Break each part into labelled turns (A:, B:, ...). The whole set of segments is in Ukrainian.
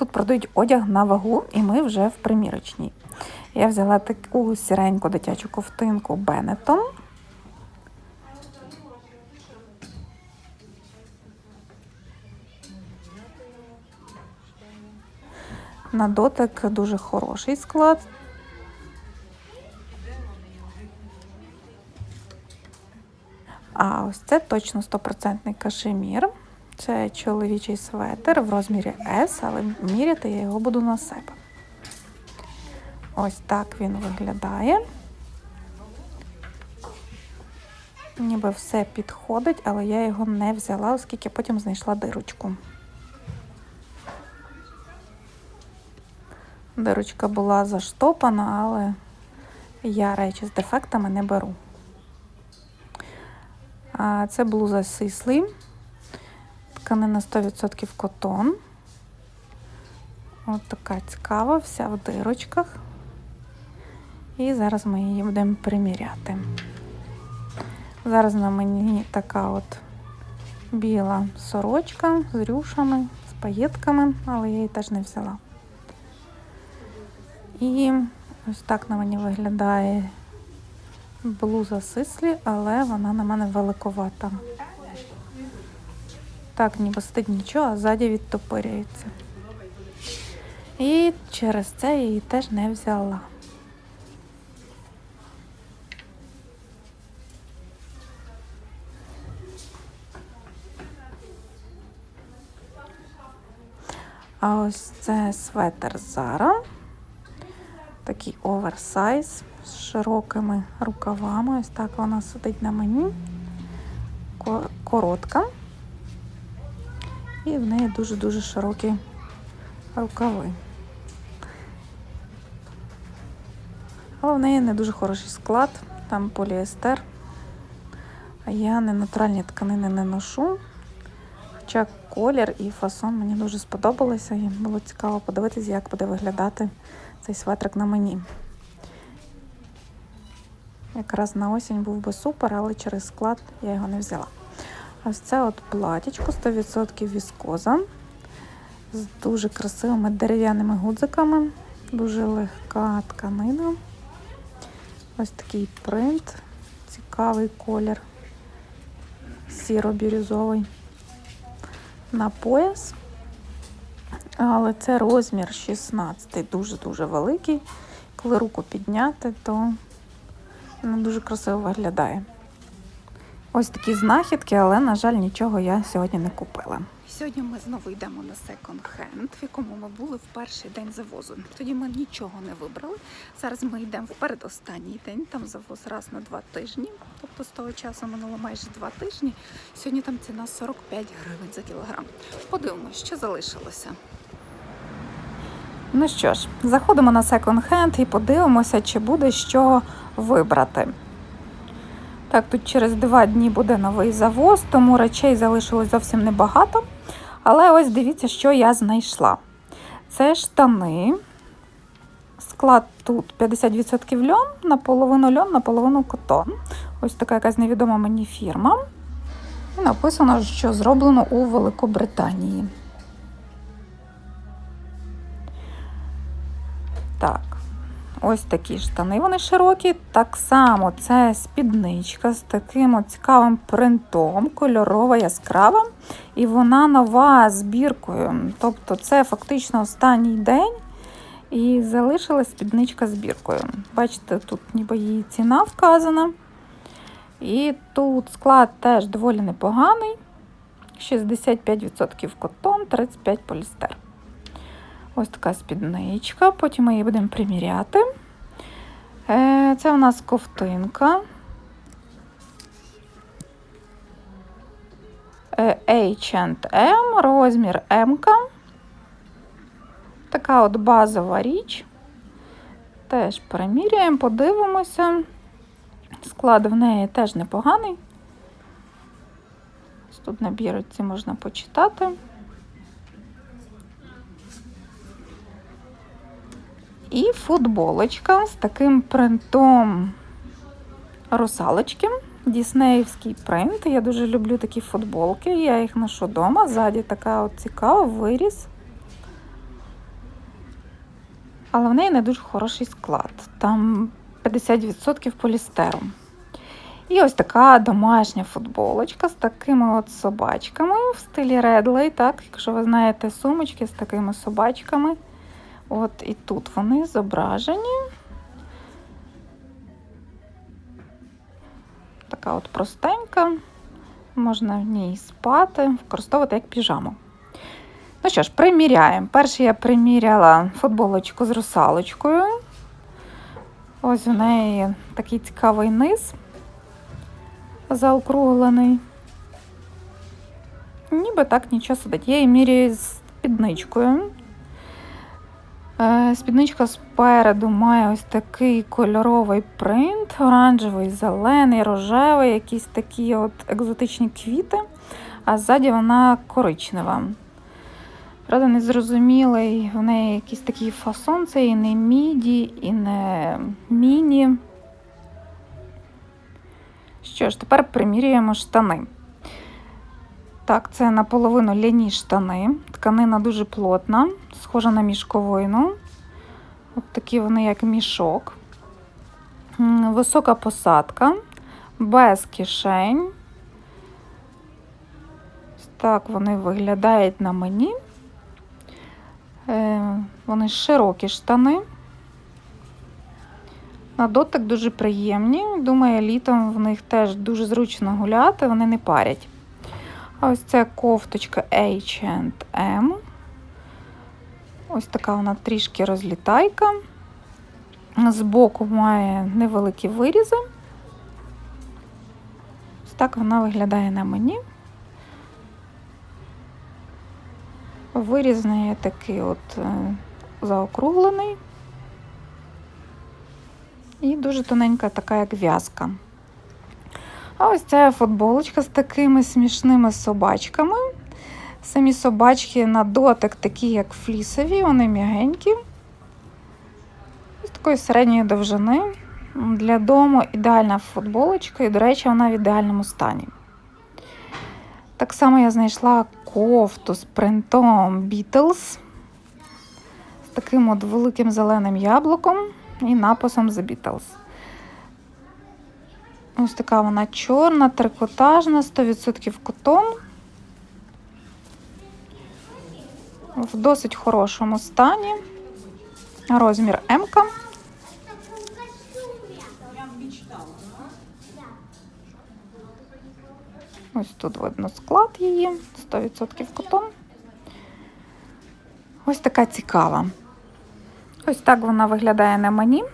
A: Тут продають одяг на вагу, і ми вже в примірочній. Я взяла таку сіреньку дитячу ковтинку Бенетон. На дотик дуже хороший склад. А ось це точно 100% кашемір. Це чоловічий светр в розмірі S, але міряти я його буду на себе. Ось так він виглядає. Ніби все підходить, але я його не взяла, оскільки потім знайшла дирочку. Дирочка була заштопана, але я речі з дефектами не беру. Це блуза Сислі. Тканина 100% котон. Ось така цікава, вся в дирочках. І зараз ми її будемо приміряти. Зараз на мені така от біла сорочка з рюшами, з паєтками, але я її теж не взяла. І ось так на мені виглядає блуза сислі, але вона на мене великовата. Так, ніби стить нічого, а ззаді відтопирюється. І через це її теж не взяла. А ось це светер Zara. Такий оверсайз з широкими рукавами. Ось так вона сидить на мені. Коротка. І в неї дуже-дуже широкі рукави. Але в неї не дуже хороший склад, там поліестер. Я не натуральні тканини не ношу. Хоча колір і фасон мені дуже сподобалися, і було цікаво подивитися, як буде виглядати цей светрик на мені. Якраз на осінь був би супер, але через склад я його не взяла. Ось це от платічко 100% віскоза з дуже красивими дерев'яними гудзиками, дуже легка тканина. Ось такий принт, цікавий колір, сіро-бірюзовий на пояс. Але це розмір 16, дуже-дуже великий. Коли руку підняти, то не дуже красиво виглядає. Ось такі знахідки, але, на жаль, нічого я сьогодні не купила.
B: Сьогодні ми знову йдемо на секонд-хенд, в якому ми були в перший день завозу. Тоді ми нічого не вибрали. Зараз ми йдемо в передостанній день, там завоз раз на два тижні. Тобто з того часу минуло майже два тижні. Сьогодні там ціна 45 гривень за кілограм. Подивимось, що залишилося.
A: Ну що ж, заходимо на секонд-хенд і подивимося, чи буде що вибрати. Так, тут через два дні буде новий завоз, тому речей залишилось зовсім небагато. Але ось дивіться, що я знайшла. Це штани. Склад тут 50% льон, наполовину льон, наполовину котон. Ось така якась невідома мені фірма. І написано, що зроблено у Великобританії. Так, ось такі штани, вони широкі. Так само це спідничка з таким цікавим принтом, кольорова, яскрава. І вона нова збіркою. Тобто це фактично останній день. І залишилась спідничка збіркою. Бачите, тут ніби її ціна вказана. І тут склад теж доволі непоганий. 65% котон, 35% полістер. Ось така спідничка, потім ми її будемо приміряти. Е, це у нас ковтинка. H&M, розмір М. Така от базова річ. Теж приміряємо, подивимося. Склад в неї теж непоганий. Тут на бірочці можна почитати. І футболочка з таким принтом русалочки. Діснеївський принт. Я дуже люблю такі футболки. Я їх ношу вдома. Ззаді така от цікава виріс. Але в неї не дуже хороший склад. Там 50% полістеру. І ось така домашня футболочка з такими от собачками в стилі Редлей, так, якщо ви знаєте сумочки з такими собачками. От і тут вони зображені. Така от простенька. Можна в ній спати, використовувати як піжаму. Ну що ж, приміряємо. Перше я приміряла футболочку з русалочкою. Ось у неї такий цікавий низ заокруглений. Ніби так нічого сидить. Я її міряю з спідничкою. Е, Спідничка спереду має ось такий кольоровий принт, оранжевий, зелений, рожевий, якісь такі от екзотичні квіти, а ззаді вона коричнева. Правда, незрозумілий, в неї якийсь такий фасон, це і не міді, і не міні. Що ж, тепер примірюємо штани. Так, це наполовину ляні штани. Тканина дуже плотна, схожа на мішковину. От такі вони, як мішок. Висока посадка, без кишень. Так вони виглядають на мені. Е, Вони широкі штани. На дотик дуже приємні. Думаю, літом в них теж дуже зручно гуляти, вони не парять. Ось це кофточка H&M. Ось така вона трішки розлітайка. Збоку має невеликі вирізи. Ось так вона виглядає на мені. Виріз неї такий от е, заокруглений. І дуже тоненька така, як в'язка. А ось ця футболочка з такими смішними собачками. Самі собачки на дотик такі, як флісові, вони м'ягенькі. З такої середньої довжини. Для дому ідеальна футболочка, і, до речі, вона в ідеальному стані. Так само я знайшла кофту з принтом Beatles з таким от великим зеленим яблуком і написом The Beatles. Ось така вона чорна, трикотажна, 100% котон. В досить хорошому стані. Розмір М. -ка. Ось тут видно склад її, 100% котон. Ось така цікава. Ось так вона виглядає на мені.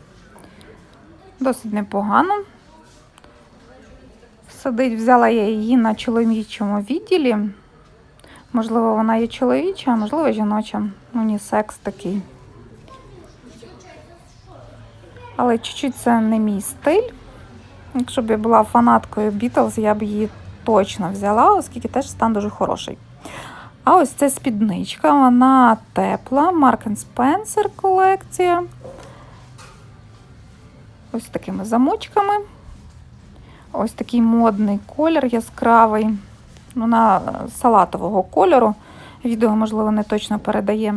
A: Досить непогано. Сидить, взяла я її на чоловічому відділі. Можливо, вона є чоловіча, а можливо, жіноча. Унісекс такий. Але чуть-чуть це не мій стиль. Якщо б я була фанаткою Beatles, я б її точно взяла, оскільки теж стан дуже хороший. А ось ця спідничка, вона тепла, Mark Spencer колекція. Ось такими замочками. Ось такий модний колір яскравий. Вона салатового кольору. Відео, можливо, не точно передає.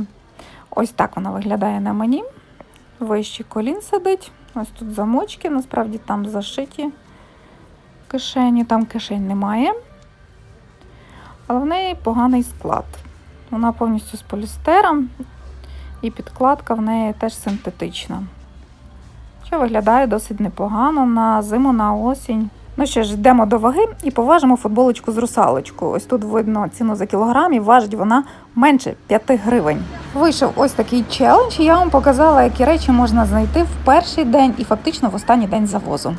A: Ось так вона виглядає на мені. Вищий колін сидить. Ось тут замочки, насправді там зашиті кишені, там кишень немає. Але в неї поганий склад. Вона повністю з полістером, і підкладка в неї теж синтетична. Що виглядає досить непогано на зиму, на осінь. Ну що ж, йдемо до ваги і поважимо футболочку з русалочку. Ось тут видно ціну за кілограм і важить вона менше 5 гривень. Вийшов ось такий челендж. і Я вам показала, які речі можна знайти в перший день і фактично в останній день завозу.